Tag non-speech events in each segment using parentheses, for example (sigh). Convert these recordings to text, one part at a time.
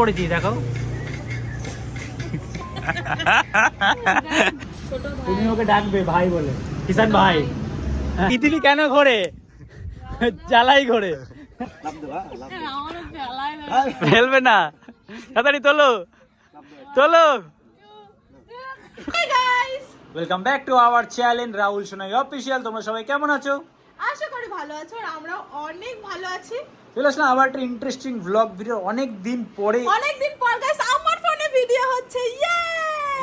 করেছি দেখো তুমি ওকে ডাকবে ভাই বলে। কিষান ভাই। তিতিলি কেন ঘোরে? জ্বালাই ঘোরে। ফেলবে না। তাড়াতাড়ি তোলো। তোলো। Welcome back to our channel Rahul Sonai official তোমরা সবাই কেমন আছো? আশা করি ভালো আছো আর আমরাও অনেক ভালো আছি। চলে আসলাম আবার একটা ইন্টারেস্টিং ব্লগ ভিডিও অনেক দিন পরে অনেক দিন পর গাইস আমার ফোনে ভিডিও হচ্ছে। ইয়ে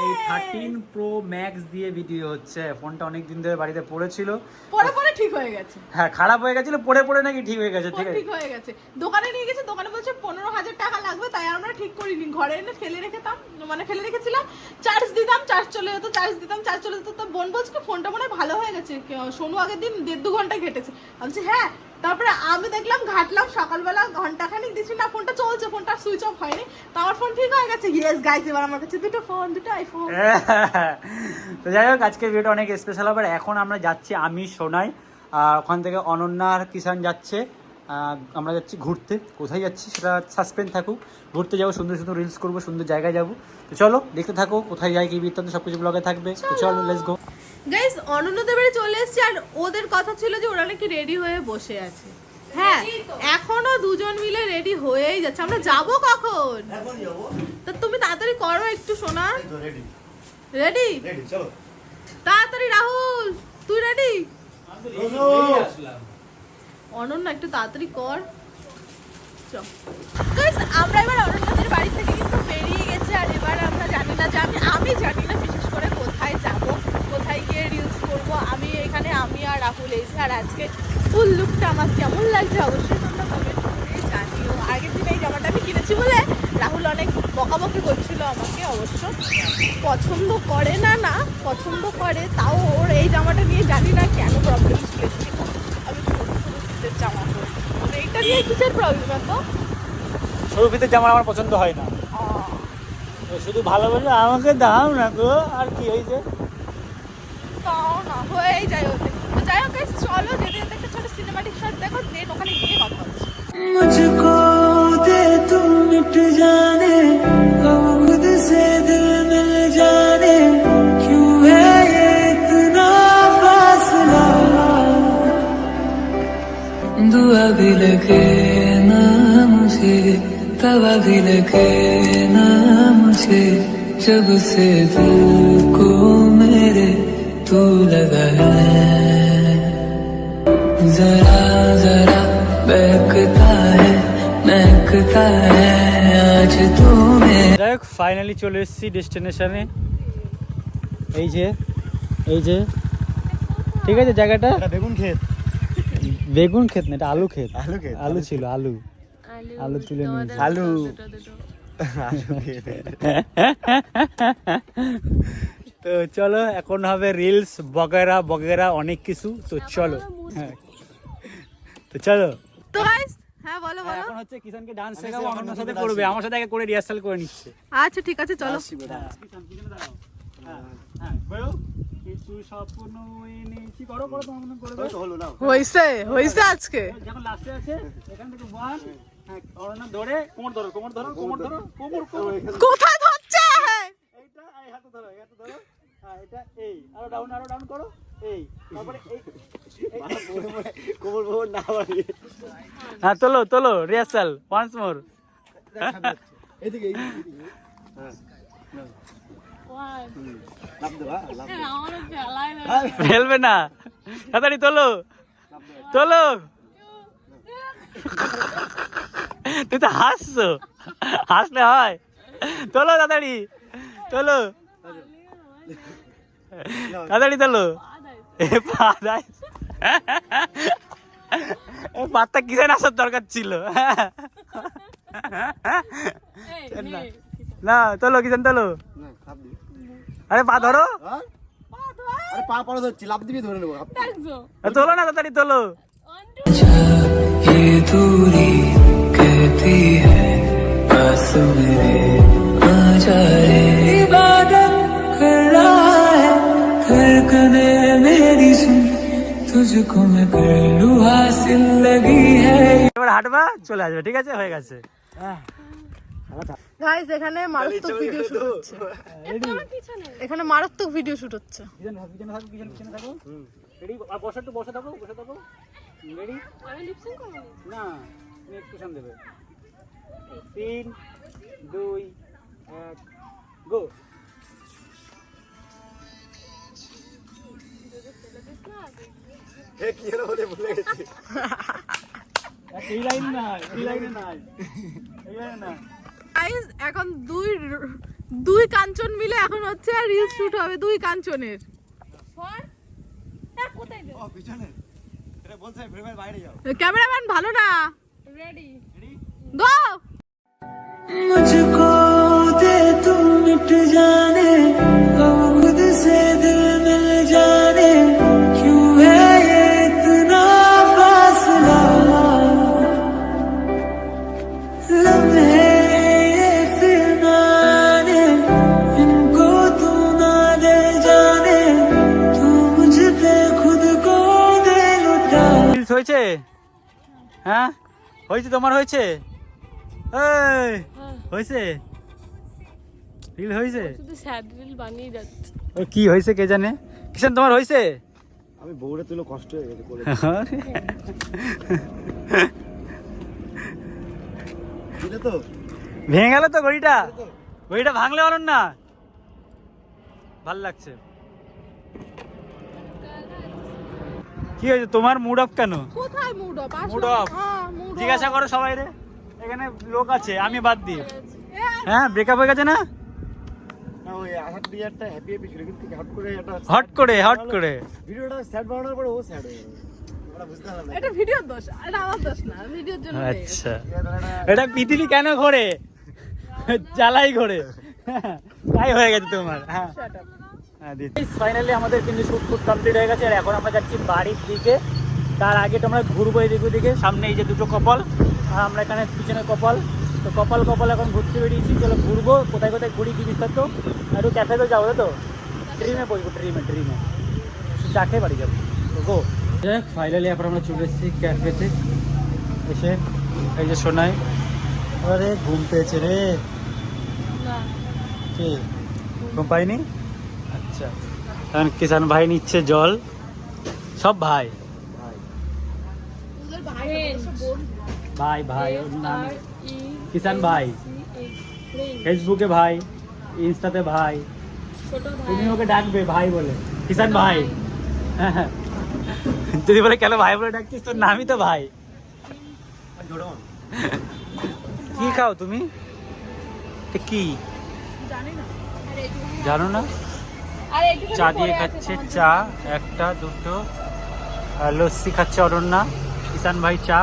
এই থার্টিন প্রো ম্যাক্স দিয়ে ভিডিও হচ্ছে। ফোনটা অনেক দিন ধরে বাড়িতে পড়েছিল। পরে পরে ঠিক হয়ে গেছে। হ্যাঁ খারাপ হয়ে গেছিল পড়ে পড়ে নাকি ঠিক হয়ে গেছে ঠিক ঠিক হয়ে গেছে। দোকানে নিয়ে গেছে দোকানে বলছে পনেরো হাজার টাকা লাগবে তাই আমরা ঠিক করিনি। ঘরে এনে ফেলে রেখেতাম মানে ফেলে রেখেছিলাম। চার্জ দিতাম চার্জ চলে যেত চার্জ দিতাম চার্জ চলে যেত। তো বোন বলছে ফোনটা মনে হয় ভালো হয়ে গেছে সোনু আগের দিন দেড় দু ঘণ্টা ঘেটেছে। আমি বলছি হ্যাঁ তারপরে আমি দেখলাম ঘাটলাম সকালবেলা ঘণ্টা খানিক দিচ্ছি না ফোনটা চলছে ফোনটা সুইচ অফ হয়নি। তো আমার ফোন ঠিক হয়ে গেছে। ইয়েস গাইস এবার আমার কাছে দুটো ফোন দুটো আইফোন (laughs) তো যাই হোক আজকের ভিডিওটা অনেক স্পেশাল হবে। আর এখন আমরা যাচ্ছি আমি সোনাই আর ওখান থেকে অনন্যা আর কিষান যাচ্ছে। আমরা যাচ্ছি ঘুরতে। কোথায় যাচ্ছি সেটা সাসপেন্ড থাকুক। ঘুরতে যাব সুন্দর সুন্দর রিলস করব সুন্দর জায়গায় যাব। তো চলো দেখতে থাকো কোথায় যাই কি বৃত্তান্ত সব কিছু ব্লগে থাকবে। তো চলো। লেটস গো গাইস অনন্যদের বাড়ি চলে এসেছি আর ওদের কথা ছিল যে ওরা নাকি রেডি হয়ে বসে আছে। হ্যাঁ এখনও দুজন মিলে রেডি হয়েই যাচ্ছে। আমরা যাব কখন? তা তুমি তাড়াতাড়ি করো একটু শোনা রেডি তাড়াতাড়ি রাহুল তুই রেডি অনন্য একটু তাড়াতাড়ি কর। চল। আমরা এবার অরণ্যদের বাড়ি থেকে কিন্তু বেরিয়ে গেছি আর এবার আমরা জানি না যে আমি আমি জানি না বিশেষ করে কোথায় যাব। গিয়ে রিলস করব। আমি এখানে আমি আর রাহুল এই যে আর আজকে ফুল লুকটা আমার কেমন লাগছে অবশ্যই তোমরা কমেন্ট করে জানিও। আগের দিন এই জামাটা আমি কিনেছি বলে রাহুল অনেক বকাবকি করছিল আমাকে অবশ্য পছন্দ করে না না পছন্দ করে তাও ওর এই জামাটা নিয়ে জানি না কেন প্রবলেম ছিল আমি ছোট জামা মানে এইটা নিয়ে কিসের প্রবলেম তো সরু জামা আমার পছন্দ হয় না। শুধু ভালো বলে আমাকে দাও না গো আর কি হয়েছে হয়েই যায় ওতে তো যাই হোক guys, চলো যেতে যেতে একটা ছোট সিনেমাটিক শট দেখো দেন ওখানে গিয়ে কথা হচ্ছে मुझको दे तू मिट जाने हम खुद से दिल मिल जाने क्यों है ये इतना फासला दुआ भी लगे ना मुझे तवा भी लगे ना मुझे जब से दिल को मेरे तू लगा है जरा जरा बहकता है महकता है आज तू मेरा যাই হোক ফাইনালি চলে এসেছি ডেস্টিনেশনে এই যে এই যে ঠিক আছে জায়গাটা বেগুন ক্ষেত বেগুন ক্ষেত না এটা আলু ক্ষেত আলু ক্ষেত, আলু ছিল আলু আলু তুলে নিয়েছি আলু (laughs) তো চলো এখন হবে রিলস বগেরা বগেরা অনেক কিছু। তো চলো। হ্যাঁ। তো চলো। তো গাইস হ্যাঁ বলো বলো। এখন হচ্ছে কিষানকে ডান্স শেখাবো আমার সাথে করবে আমার সাথে আগে করে রিহার্সাল করে নিচ্ছে। আচ্ছা ঠিক আছে চলো। হ্যাঁ হইছে হইছে আজকে। যখন লাস্টে আছে এখান থেকে ওয়ান হ্যাঁ ধরে কোমর ধরো কোমর ধরো কোমর ধরো। কোমর কোমর। কোথায় ধরছে এইটা এই হাতে ধরো এই হাতে ধরো হ্যাঁ এটা এই আরও ডাউন আরও ডাউন করো। এই তারপরে কোমর কোমর না বাড়িয়ে। হ্যাঁ তোলো তোলো রিহার্সাল ওয়ান্স মোর এদিকে। হ্যাঁ লাভ দে। ফেলবে না। তাড়াতাড়ি তোলো। তোলো। তুই তো হাসছো। হাসলে হয়। তোলো তাড়াতাড়ি। তোলো। তাড়াতাড়ি তোলো এ পা দেয়। এ পাত্তা কিসের আসার দরকার ছিল না তোলো কিষান তোলো না, লাভ দিবি। আরে পা ধরো হ্যাঁ? আরে পা পড়া ধরছি লাভ দিবি ধরে নেবো তোলো না তাড়াতাড়ি তোলো ये दूरी कहती है पास मेरे आ जा रे তুঝকো মে পেলু হাসিল লাগি হ্যায় এবার হাঁটবা চলে আসবে ঠিক আছে হয়ে গেছে গাইস এখানে মারাত্মক ভিডিও শুট হচ্ছে রেডি এখানে মারাত্মক ভিডিও শুট হচ্ছে রেডি বসে তো বসে থাকো বসে থাকো রেডি আমি লিপসিং করব না তুমি একটু সামনে দেবে 3 2 1 গো Thank you. এ কি হলো বলে ভুলে গেছি এই লাইন না এই লাইনে নাই এই লাইনে না গাইস এখন দুই দুই কাঞ্চন মিলে এখন হচ্ছে রিল শুট হবে দুই কাঞ্চনের ও পিছনে এটা বলছে ফ্রেমের বাইরে যাও ক্যামেরাম্যান ভালো না রেডি গো मुझको दे तू मिट जाने হয়েছে তোমার হয়েছে? এই হয়েছে? রিল হয়েছে? শুধু স্যাড রিল বানিয়ে যাচ্ছে। ওই কি হয়েছে কে জানে? কিষান তোমার হয়েছে? আমি বউরে তুলো কষ্ট হয়ে গেছে দিলে তো? ভেঙে গেল তো ঘড়িটা। ঘড়িটা ভাঙলে পারেন না ভালো লাগছে। কি হয়েছে? তোমার মুড অফ কেন? কোথায় মুড অফ Mood off? জিজ্ঞাসা করো সবাই রে। এখানে লোক আছে আমি বাদ দিই হ্যাঁ ব্রেকআপ হয়ে গেছে না? হট করে হট করে ভিডিওটা স্যাড বানানোর পরে ও স্যাড হয়ে গেল। ওরা বুঝতে পারলাম না। এটা ভিডিওর দোষ এটা আমার দোষ না ভিডিওর জন্য আচ্ছা। এটা- পৃথিবী কেন ঘোরে? (laughs) জ্বালাই ঘোরে। (laughs) তাই হয়ে গেছে তোমার হ্যাঁ. ফাইনালি আমাদের কিন্তু শুট ফুট কমপ্লিট হয়ে গেছে। আর এখন আমরা যাচ্ছি বাড়ির দিকে। তার আগে তোমরা ঘুরবো এদিক ওদিকে। সামনে এই যে দুটো কপাল আর আমরা এখানে পিছনে কপাল। তো কপাল কপাল এখন ঘুরতে বেরিয়েছি। চলো ঘুরবো। কোথায় কোথায় ঘুরি কি বিখ্যাত? আর একটু ক্যাফেতেও যাব তো। ড্রিমে বসবো ড্রিমে ড্রিমে চা খেয়ে বাড়ি যাব। তো গো ফাইনালি এখন আমরা চলে এসেছি ক্যাফেতে এসে এই যে শোনাই আরে ঘুম পেয়েছে রে। কি? ঘুম পাইনি? আচ্ছা। এখন কিষান ভাই নিচ্ছে জল। সব ভাই। ভাই ভাই ওর নাম কিষান ভাই। ফেসবুকে ভাই ইনস্টাতে ভাই। তুমি ওকে ডাকবে ভাই বলে। কিষান ভাই। যদি বলে কেন ভাই বলে ডাকছিস? তোর নামই তো ভাই। কি খাও তুমি? কি? জানো না? চা দিয়ে খাচ্ছে চা একটা দুটো। লস্যি খাচ্ছে অরণ্যা কিষান ভাই চা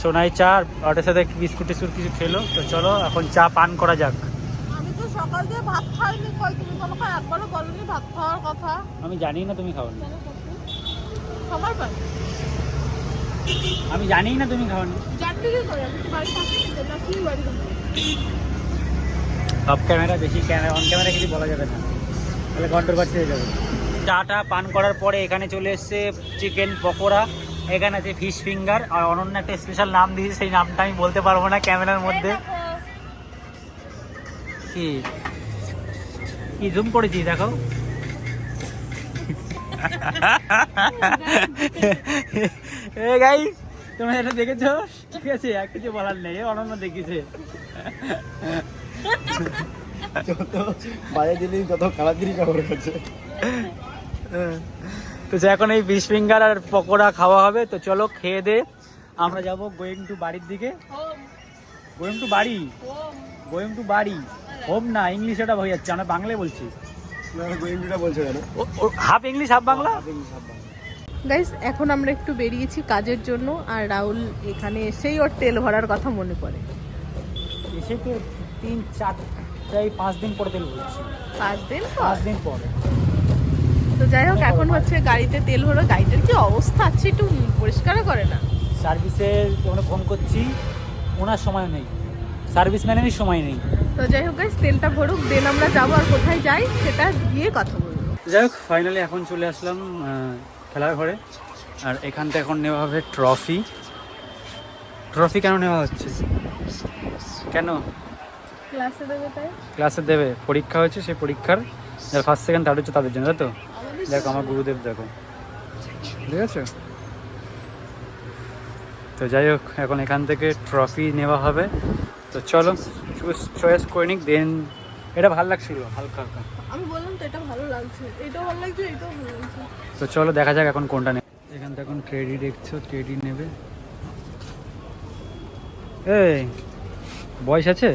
সোনাই চা ওটার সাথে বিস্কুট টিস্কুট কিছু খেলো। তো চলো এখন চা পান করা যাক। আমি জানি না তুমি সবার আমি জানি না তুমি থাকি না অফ ক্যামেরা, বেশি ক্যামেরা অন ক্যামেরা কিছু বলা যাবে না। তাহলে কন্ট্রোভার্সি হয়ে যাবে। চাটা পান করার পরে এখানে চলে এসছে চিকেন পকোড়া, এখানে আছে ফিশ ফিঙ্গার আর অনন্য একটা স্পেশাল নাম দিয়েছে, সেই নামটা আমি বলতে পারব না ক্যামেরার মধ্যে। কি? কি জুম করেছি দেখো। (laughs) গাইস তোমরা এটা দেখেছ? ঠিক আছে, আর কিছু বলার নেই, অনন্য দেখিছে যত বাইরে দিলেই তত খারাপ জিনিস আমার কাছে তো এখন এই ফিশ ফিঙ্গার আর পকোড়া খাওয়া হবে তো চলো খেয়ে দে। আমরা যাব গোয়িং টু বাড়ির দিকে। গোয়িং টু বাড়ি? গোয়িং টু বাড়ি? হোম না ইংলিশ এটা হয়ে যাচ্ছে আমরা বাংলায় বলছি। Half English half Bangla? Guys এখন আমরা একটু বেরিয়েছি কাজের জন্য আর রাহুল এখানে এসেই ওর তেল ভরার কথা মনে পড়ে। এসে তো তিন চার প্রায় পাঁচ দিন পরে তেল বলছি পাঁচ দিন পাঁচ দিন পর। তো যাই হোক এখন হচ্ছে গাড়িতে তেল ভরো। গাড়িটার কি অবস্থা আছে একটু পরিষ্কারও করে না? সার্ভিসে যখন ফোন করছি ওনার সময় নেই। সার্ভিস ম্যানেরই সময় নেই। তো যাই হোক গাইস তেলটা ভরুক দেন আমরা যাব আর কোথায় যাই সেটা গিয়ে কথা বলব। যাই হোক ফাইনালি এখন চলে আসলাম খেলার ঘরে। আর এখানটা এখন নেওয়া হবে ট্রফি ট্রফি কেন নেওয়া হচ্ছে? কেন? ক্লাসে দেবে তাই? ক্লাসে দেবে। পরীক্ষা হয়েছে সেই পরীক্ষার যারা ফার্স্ট সেকেন্ড থার্ড হচ্ছে তাদের জন্য তাই তো? দেখো আমার গুরুদেব দেখো। ঠিক আছে? তো যাই হোক এখন এখান থেকে ট্রফি নেওয়া হবে। তো চলো চয়েস করে নিক দেন এটা ভালো লাগছিল হালকা হালকা। আমি বললাম তো এটা ভালো লাগছে। এটাও ভালো লাগছে এটাও ভালো লাগছে। তো চলো দেখা যাক এখন কোনটা নেবে। এখান থেকে এখন ট্রেডি দেখছ ট্রেডি নেবে। এই বয়স আছে?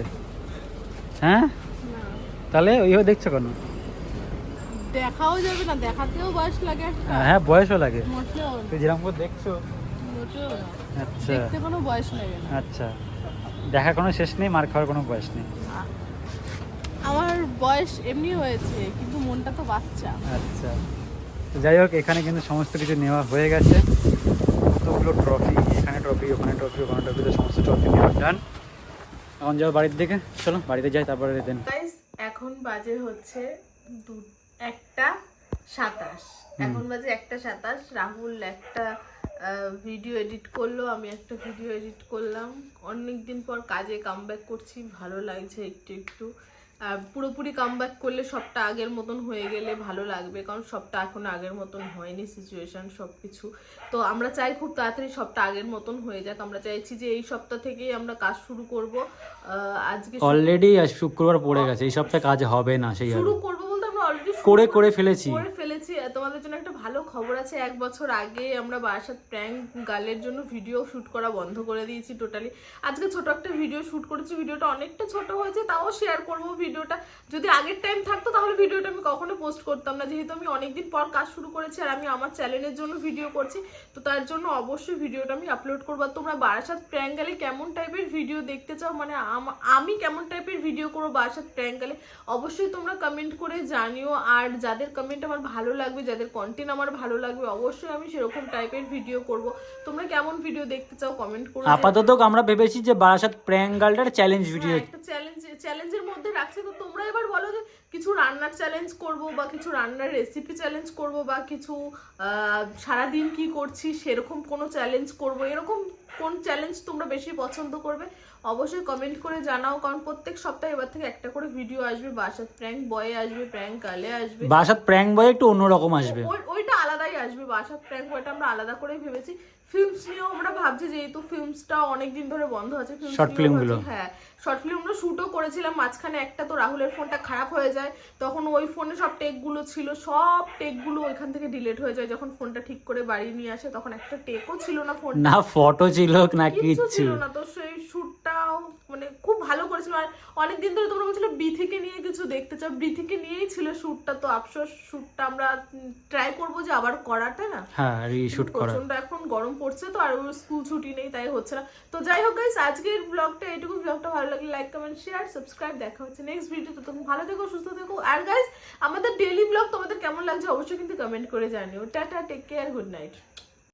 হ্যাঁ? তাহলে ওইভাবে দেখছ কেন? দেখাও যাবে না দেখাতেও বয়স লাগে একটা। হ্যাঁ বয়সও লাগে। তুই যেরকম করে দেখছ। আচ্ছা। দেখতে কোনো বয়স লাগে না। আচ্ছা। দেখা কোনো শেষ নেই মার খাওয়ার কোনো বয়স নেই। আমার বয়স এমনি হয়েছে কিন্তু মনটা তো বাচ্চা। আচ্ছা। যাই হোক এখানে কিন্তু সমস্ত কিছু নেওয়া হয়ে গেছে। কতগুলো ট্রফি এখানে ট্রফি ওখানে ট্রফি ওখানে ট্রফি সমস্ত ট্রফি নেওয়া ডান এখন যাও বাড়ির দিকে। চলো বাড়িতে যাই তারপরে দেন এখন বাজে হচ্ছে দু একটা সাতাশ। এখন বাজে একটা সাতাশ। রাহুল একটা ভিডিও এডিট করল আমি একটা ভিডিও এডিট করলাম। অনেক দিন পর কাজে কামব্যাক করছি ভালো লাগছে একটু একটু। পুরোপুরি কামব্যাক করলে সবটা আগের মতন হয়ে গেলে ভালো লাগবে কারণ সবটা এখন আগের মতন হয়নি সিচুয়েশান সব কিছু তো আমরা চাই খুব তাড়াতাড়ি সবটা আগের মতন হয়ে যাক। আমরা চাইছি যে এই সপ্তাহ থেকেই আমরা কাজ শুরু করব। আজকে অলরেডি আজ শুক্রবার পড়ে গেছে এই সপ্তাহে কাজ হবে না সেই শুরু করব করে করে ফেলেছি। করে ফেলেছি। তোমাদের জন্য একটা ভালো খবর আছে, এক বছর আগে আমরা বারাসাত প্র্যাঙ্ক গালের জন্য ভিডিও শুট করা বন্ধ করে দিয়েছি টোটালি আজকে ছোট একটা ভিডিও শুট করেছি, ভিডিওটা অনেকটা ছোট হয়েছে, তাও শেয়ার করব ভিডিওটা। যদি আগের টাইম থাকতো তাহলে ভিডিওটা আমি কখনো পোস্ট করতাম না। যেহেতু আমি অনেকদিন পর কাজ শুরু করেছি আর আমি আমার চ্যানেলের জন্য ভিডিও করছি, তো তার জন্য অবশ্যই ভিডিওটা আমি আপলোড করব। আর তোমরা বারাসাত প্র্যাঙ্ক গালে কেমন টাইপের ভিডিও দেখতে চাও মানে আম- আমি কেমন টাইপের ভিডিও করব বারাসাত প্র্যাঙ্ক গালে, অবশ্যই তোমরা কমেন্ট করে জানিও। আর যাদের কমেন্ট আমার ভালো লাগবে যাদের কন্টেন্ট আমার ভালো লাগবে অবশ্যই আমি সেরকম টাইপের ভিডিও করব। তোমরা কেমন ভিডিও দেখতে চাও কমেন্ট করো আপাতত আমরা ভেবেছি যে বারাসাত প্র্যাঙ্ক গার্লটার চ্যালেঞ্জ ভিডিও একটা চ্যালেঞ্জ চ্যালেঞ্জের মধ্যে রাখছি। তো তোমরা এবার বলো যে কিছু রান্নার চ্যালেঞ্জ করব বা কিছু রান্নার রেসিপি চ্যালেঞ্জ করব বা কিছু সারাদিন কি করছি সেরকম কোনো চ্যালেঞ্জ করব। এরকম কোন চ্যালেঞ্জ তোমরা বেশি পছন্দ করবে? অবশ্যই কমেন্ট করে জানাও কারণ প্রত্যেক সপ্তাহে এবার থেকে একটা করে ভিডিও আসবে। বাসাত প্র্যাঙ্ক বয়ে আসবে প্র্যাঙ্ক কালে আসবে। বাসাত প্র্যাঙ্ক বয় একটু অন্যরকম আসবে। ওইটা আলাদাই আসবে। বাসাত প্র্যাঙ্ক বয়টা আমরা আলাদা করেই ভেবেছি। ফিল্মস নিয়েও আমরা ভাবছি যেহেতু ফিল্মসটা অনেকদিন ধরে বন্ধ আছে films Short নিয়েও film ভাবছি- গুলো। হ্যাঁ। শর্ট ফিল্মগুলো শুটও করেছিলাম মাঝখানে একটা তো রাহুলের ফোনটা খারাপ হয়ে যায় তখন ওই ফোনে সব টেকগুলো ছিল সব টেকগুলো ওইখান থেকে ডিলিট হয়ে যায় যখন ফোনটা ঠিক করে বাড়ি নিয়ে আসে তখন একটা টেকও ছিল না ফোন না ফটো ছিল না কিচ্ছু ছিল না তো সেই শ্যুটটাও মানে খুব ভালো করেছিল। আর অনেকদিন ধরে তোমরা বলছিল বি থেকে নিয়ে কিছু দেখতে চাও বি থেকে নিয়েই ছিল শ্যুটটা তো আফসোস শ্যুটটা আমরা ট্রাই করব যে আবার করাটা না? হ্যাঁ রিশুট করা। প্রচণ্ড এখন গরম পড়ছে তো, আর ওর স্কুল ছুটি নেই, তাই হচ্ছে না। তো যাই হোক গাইস আজকের ব্লগটা এটুকু ব্লগটা ভালো লাগলে লাইক কমেন্ট শেয়ার সাবস্ক্রাইব দেখা হচ্ছে নেক্সট ভিডিওতে তুমি ভালো থেকো, সুস্থ থেকো। আর গাইস আমাদের ডেইলি ব্লগ তোমাদের কেমন লাগছে অবশ্যই কিন্তু কমেন্ট করে জানিও। টাটা টেক কেয়ার গুড নাইট